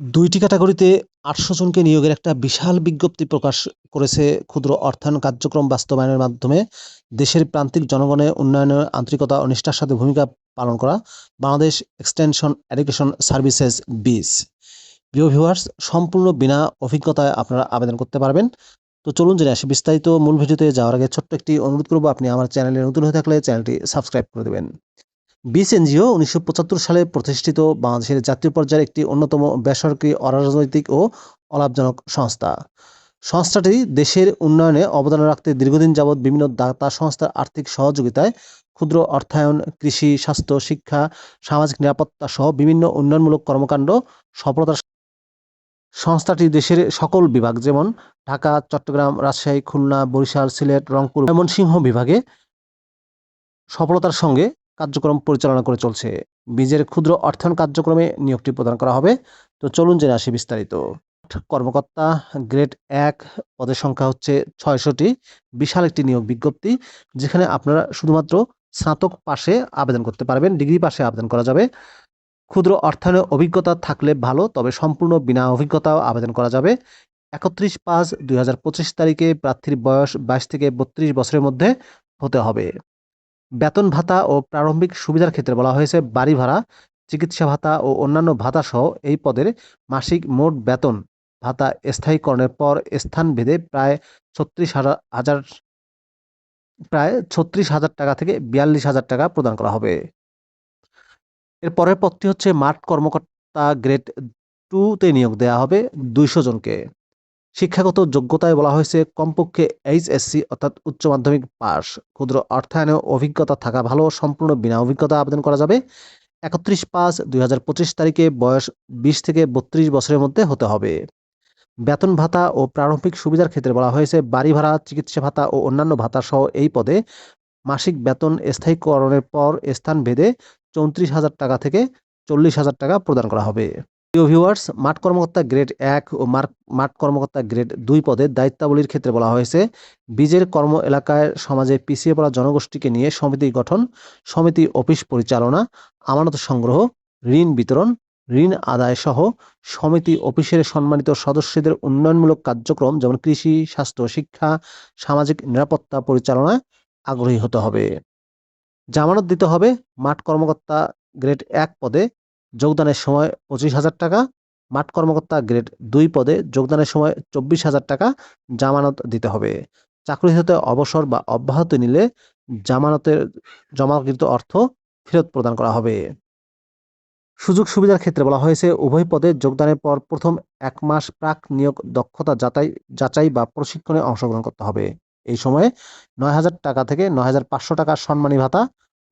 দুইটি ক্যাটাগরিতে আটশো জনকে নিয়োগের একটা বিশাল বিজ্ঞপ্তি প্রকাশ করেছে ক্ষুদ্র অর্থায়ন কার্যক্রম বাস্তবায়নের মাধ্যমে দেশের প্রান্তিক জনগণের উন্নয়নে আন্তরিকতা ও নিষ্ঠার সাথে ভূমিকা পালন করা বাংলাদেশ এক্সটেনশন এডুকেশন সার্ভিসেস বিস। প্রিয় ভিউয়ার্স, সম্পূর্ণ বিনা অভিজ্ঞতায় আপনারা আবেদন করতে পারবেন। তো চলুন জেনে আসি, বিস্তারিত মূল ভিডিওতে যাওয়ার আগে ছোট্ট একটি অনুরোধ করব, আপনি আমার চ্যানেলে নতুন হয়ে থাকলে চ্যানেলটি সাবস্ক্রাইব করে দেবেন। বিস এনজিও উনিশশো সালে প্রতিষ্ঠিত বাংলাদেশের জাতীয় পর্যায়ের একটি অন্যতম বেসরকারি অরাজনৈতিক ও অলাভজনক সংস্থা। সংস্থাটি দেশের উন্নয়নে অবদান রাখতে দীর্ঘদিন যাবৎ বিভিন্ন দাতা সংস্থার আর্থিক সহযোগিতায় ক্ষুদ্র অর্থায়ন, কৃষি, স্বাস্থ্য, শিক্ষা, সামাজিক নিরাপত্তা সহ বিভিন্ন উন্নয়নমূলক কর্মকাণ্ড সফলতার সংস্থাটি দেশের সকল বিভাগ যেমন ঢাকা, চট্টগ্রাম, রাজশাহী, খুলনা, বরিশাল, সিলেট, রংপুর, ময়মনসিংহ বিভাগে সফলতার সঙ্গে কার্যক্রম পরিচালনা করে চলছে। বীজের ক্ষুদ্র অর্থায়ন কার্যক্রমে নিয়োগটি প্রদান করা হবে। তো চলুন জেনে আসি বিস্তারিত। কর্মকর্তা গ্রেড এক পদের সংখ্যা হচ্ছে ছয়শটি। বিশাল একটি নিয়োগ বিজ্ঞপ্তি, যেখানে আপনারা শুধুমাত্র স্নাতক পাশে আবেদন করতে পারবেন, ডিগ্রি পাশে আবেদন করা যাবে। ক্ষুদ্র অর্থায়নের অভিজ্ঞতা থাকলে ভালো, তবে সম্পূর্ণ বিনা অভিজ্ঞতাও আবেদন করা যাবে। একত্রিশ পাঁচ দুই তারিখে প্রার্থীর বয়স বাইশ থেকে বত্রিশ বছরের মধ্যে হতে হবে। বেতন ভাতা ও প্রারম্ভিক সুবিধার ক্ষেত্রে বলা হয়েছে বাড়ি ভাড়া, চিকিৎসা ভাতা ও অন্যান্য ভাতা সহ এই পদের মাসিক মোট বেতন। ভাতা স্থায়ীকরণের পর স্থান ভেদে প্রায় ছত্রিশ হাজার প্রায় ছত্রিশ হাজার টাকা থেকে বিয়াল্লিশ হাজার টাকা প্রদান করা হবে। এর পরের পদটি হচ্ছে মাঠ কর্মকর্তা গ্রেড টুতে নিয়োগ দেওয়া হবে দুইশো জনকে। শিক্ষাগত যোগ্যতায় বলা হয়েছে কমপক্ষে এইচএসসি অর্থাৎ উচ্চ মাধ্যমিক পাস ক্ষুদ্র অর্থায়নে অভিজ্ঞতা থাকা ভালো সম্পূর্ণ বিনা অভিজ্ঞতা আবেদন করা যাবে। একত্রিশ পাঁচ দুই তারিখে বয়স বিশ থেকে বত্রিশ বছরের মধ্যে হতে হবে। বেতন ভাতা ও প্রারম্ভিক সুবিধার ক্ষেত্রে বলা হয়েছে বাড়ি ভাড়া, চিকিৎসা ভাতা ও অন্যান্য ভাতা সহ এই পদে মাসিক বেতন স্থায়ীকরণের পর স্থান ভেদে চৌত্রিশ হাজার টাকা থেকে চল্লিশ হাজার টাকা প্রদান করা হবে। প্রিয় ভিউয়ার্স মাঠ কর্মকর্তা গ্রেড এক ও মাঠ কর্মকর্তা গ্রেড দুই পদে দায়িত্বাবলীর ক্ষেত্রে বলা হয়েছে, বীজের কর্ম এলাকায় সমাজে পিছিয়ে পড়া জনগোষ্ঠীকে নিয়ে সমিতি গঠন, সমিতি অফিস পরিচালনা, আমানত সংগ্রহ, ঋণ বিতরণ, ঋণ আদায় সহ সমিতি অফিসের সম্মানিত সদস্যদের উন্নয়নমূলক কার্যক্রম যেমন কৃষি, স্বাস্থ্য, শিক্ষা, সামাজিক নিরাপত্তা পরিচালনায় আগ্রহী হতে হবে। জামানত দিতে হবে মাঠ কর্মকর্তা গ্রেড এক পদে যোগদানের সময় পঁচিশ হাজার টাকা, মাঠ কর্মকর্তা গ্রেড দুই পদে যোগদানের সময় চব্বিশ হাজার টাকা জামানত দিতে হবে। চাকরি হতে অবসর বা অব্যাহতি নিলে জামানতের জমাকৃত অর্থ ফেরত প্রদান করা হবে। সুযোগ সুবিধার ক্ষেত্রে বলা হয়েছে, উভয় পদে যোগদানের পর প্রথম এক মাস প্রাক নিয়োগ দক্ষতা যাচাই যাচাই বা প্রশিক্ষণে অংশগ্রহণ করতে হবে। এই সময়ে নয় হাজার টাকা থেকে নয় হাজার পাঁচশো টাকার সম্মানী ভাতা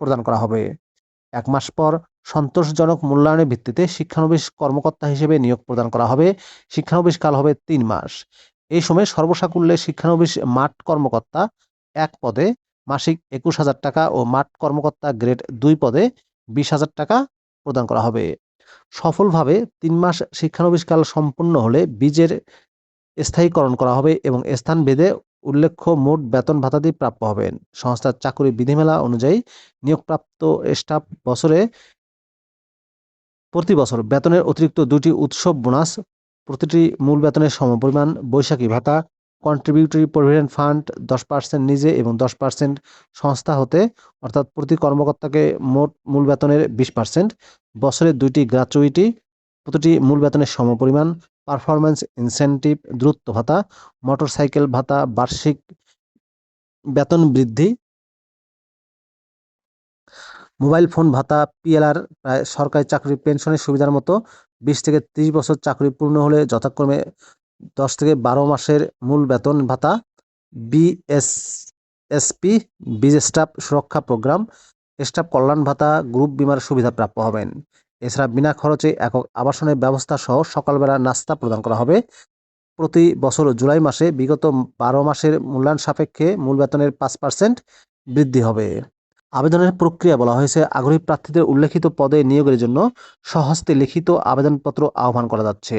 প্রদান করা হবে। এক মাস পর সন্তোষজনক মূল্যায়নের ভিত্তিতে শিক্ষানবিশ কর্মকর্তা হিসেবে নিয়োগ প্রদান করা হবে। শিক্ষানবিশ কাল হবে তিন মাস। এই সময় সর্বসাকুল্যে শিক্ষানবিশ মাঠ কর্মকর্তা এক পদে, মাসিক একুশ হাজার টাকা ও মাঠ কর্মকর্তা গ্রেড দুই পদে বিশ হাজার টাকা প্রদান করা হবে। সফলভাবে তিন মাস শিক্ষানবিশকাল সম্পূর্ণ হলে বীজের স্থায়ীকরণ করা হবে এবং স্থান ভেদে উল্লেখ্য, মোট বেতন ভাতাদি প্রাপ্য হবেন। সংস্থার চাকরি বিধিমেলা অনুযায়ী নিয়োগপ্রাপ্ত স্টাফ বছরে প্রতি বছর বেতনের অতিরিক্ত দুটি উৎসব বোনাস, প্রতিটি মূল বেতনের সমপরিমাণ বৈশাখী ভাতা কন্ট্রিবিউটরি প্রভিডেন্ট ফান্ড দশ পার্সেন্ট নিজে এবং দশ পার্সেন্ট সংস্থা হতে, অর্থাৎ প্রতি কর্মকর্তাকে মোট মূল বেতনের বিশ পার্সেন্ট বছরে দুইটি গ্রাচুইটি প্রতিটি মূল বেতনের সমপরিমাণ পারফরম্যান্স ইনসেন্টিভ দ্রুত ভাতা মোটরসাইকেল ভাতা, বার্ষিক বেতন বৃদ্ধি মোবাইল ফোন ভাতা পিএলআর প্রায় সরকারি চাকরি পেনশনের সুবিধার মতো বিশ থেকে ত্রিশ বছর চাকরি পূর্ণ হলে যথাক্রমে দশ থেকে বারো মাসের মূল বেতন ভাতা বিএস এসপি বিজ স্টাফ সুরক্ষা প্রোগ্রাম স্টাফ কল্যাণ ভাতা গ্রুপ বিমার সুবিধা প্রাপ্য হবেন এছাড়া বিনা খরচে একক আবাসনের ব্যবস্থা সহ সকালবেলা নাস্তা প্রদান করা হবে। প্রতি বছর জুলাই মাসে বিগত বারো মাসের মূল্যায়ন সাপেক্ষে মূল বেতনের পাঁচ পার্সেন্ট বৃদ্ধি হবে। আবেদনের প্রক্রিয়া বলা হয়েছে, আগ্রহী প্রার্থীদের উল্লেখিত পদে নিয়োগের জন্য সহস্তে লিখিত আবেদনপত্র আহ্বান করা যাচ্ছে।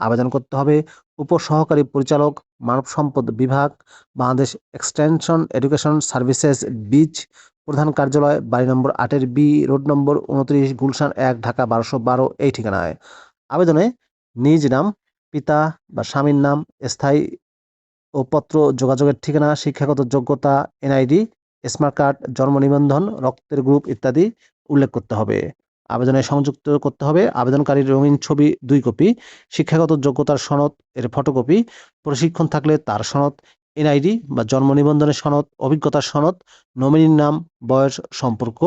আবেদন করতে হবে উপসহকারী পরিচালক, মানব সম্পদ বিভাগ, Bangladesh extension education services, beach প্রধান কার্যালয় বাড়ি নম্বর আটের বি, রোড নম্বর উনত্রিশ, গুলশান এক, ঢাকা বারোশো বারো, এই ঠিকানায়। আবেদনে নিজ নাম, পিতা বা স্বামীর নাম, স্থায়ী ও পত্র যোগাযোগের ঠিকানা, শিক্ষাগত যোগ্যতা, এনআইডি, স্মার্ট কার্ড, জন্ম নিবন্ধন, রক্তের গ্রুপ ইত্যাদি উল্লেখ করতে হবে। আবেদনে সংযুক্ত করতে হবে আবেদনকারীর রঙিন ছবি দুই কপি, শিক্ষাগত যোগ্যতার সনদ এর ফটোকপি, প্রশিক্ষণ থাকলে তার সনদ এনআইডি বা জন্ম নিবন্ধনের সনদ, অভিজ্ঞতার সনদ নমিনির নাম, বয়স, সম্পর্ক,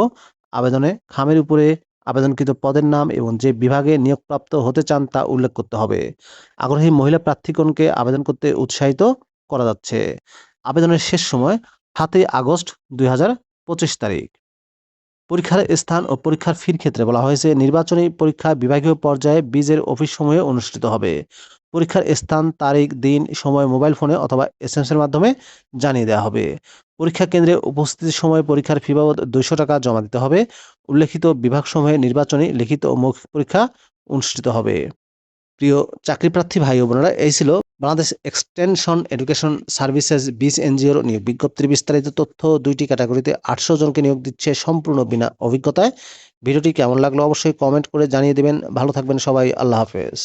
আবেদনে খামের উপরে আবেদনকৃত পদের নাম এবং যে বিভাগে নিয়োগপ্রাপ্ত হতে চান তা উল্লেখ করতে হবে। আগ্রহী মহিলা প্রার্থীগণকে আবেদন করতে উৎসাহিত করা যাচ্ছে। আবেদনের শেষ সময় সাতই আগস্ট দুই তারিখ। পরীক্ষার স্থান ও পরীক্ষার ফির ক্ষেত্রে বলা হয়েছে, নির্বাচনী পরীক্ষা বিভাগীয় পর্যায়ে বীজের অফিসসমূহে অনুষ্ঠিত হবে। পরীক্ষার স্থান, তারিখ, দিন, সময়, মোবাইল ফোনে অথবা এসএমএসের মাধ্যমে জানিয়ে দেওয়া হবে। পরীক্ষা কেন্দ্রে উপস্থিতির সময় পরীক্ষার ফি বাবদ দুইশো টাকা জমা দিতে হবে। উল্লেখিত বিভাগসমূহে নির্বাচনী, লিখিত মৌখিক পরীক্ষা অনুষ্ঠিত হবে। প্রিয় চাকরিপ্রার্থী ভাই ও বোনেরা, এই ছিল বাংলাদেশ এক্সটেনশন এডুকেশন সার্ভিসেস বিস এনজিওর নিয়োগ বিজ্ঞপ্তির বিস্তারিত তথ্য। দুইটি ক্যাটাগরিতে আটশো জনকে নিয়োগ দিচ্ছে সম্পূর্ণ বিনা অভিজ্ঞতায়। ভিডিওটি কেমন লাগল অবশ্যই কমেন্ট করে জানিয়ে দেবেন। ভালো থাকবেন সবাই। আল্লাহ হাফেজ।